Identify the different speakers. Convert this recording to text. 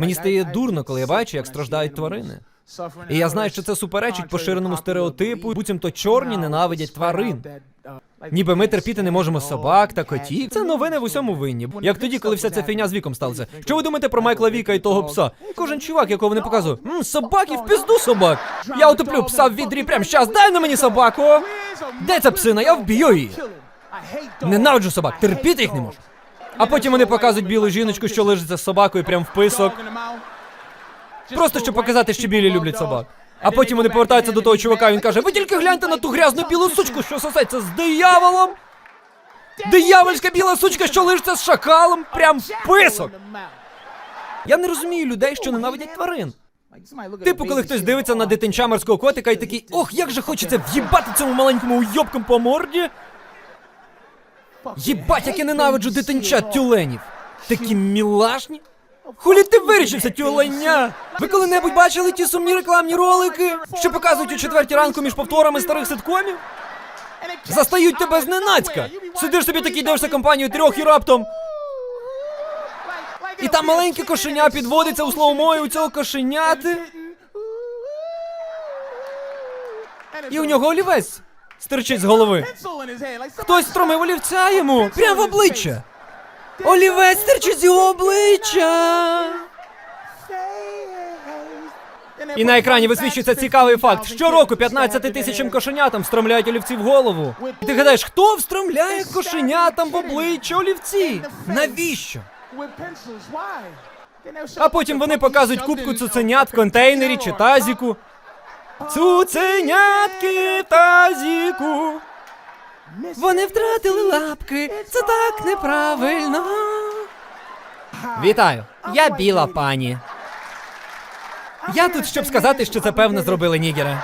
Speaker 1: Мені стає дурно, коли я бачу, як страждають тварини. І я знаю, що це суперечить поширеному стереотипу, буцімто чорні ненавидять тварин. Ніби ми терпіти не можемо собак та котів. Це новини в усьому винні. Як тоді, коли вся ця фігня з віком сталася. Що ви думаєте про Майкла Віка і того пса? Кожен чувак, якого вони показують. Собаки в пізду собак. Я утоплю пса в відрі прямо щас. Дай на мені собаку. Де ця псина? Я вб'ю її. Ненавиджу собак, терпіти їх не можу. А потім вони показують білу жіночку, що лежиться з собакою прямо в писок. Просто щоб показати, що білі люблять собак. А потім вони повертаються до того чувака, він каже: Ви тільки гляньте на ту грязну білу сучку, що сосеться з дияволом. Диявольська біла сучка, що лежиться з шакалом, прям в писок. Я не розумію людей, що ненавидять тварин. Типу, коли хтось дивиться на дитинча морського котика і такий, ох, як же хочеться в'їбати цьому маленькому уйобком по морді. Єбать, як я ненавиджу дитинчат тюленів. Такі мілашні. Хулі ти вирішився, тюленя? Ви коли-небудь бачили ті сумні рекламні ролики, що показують у четвертій ранку між повторами старих ситкомів? Застають тебе зненацька. Сидиш собі такий дивишся компанію трьох і раптом. І там маленьке кошеня підводиться у слоумою у цього кошеняти. І у нього олівець стирчить з голови. Хтось стромив олівця йому прямо в обличчя. Олівець стирчить з його обличчя. І на екрані висвічується цікавий факт. Щороку 15 тисячам кошенятам встромляють олівці в голову. І ти гадаєш, хто встромляє кошенятам в обличчя олівці? Навіщо? А потім вони показують кубку цуценят в контейнері чи тазіку. Цуценятки та зіку. Вони втратили лапки. Це так неправильно. Вітаю, я біла пані. Я тут, щоб сказати, що це певно зробили нігери.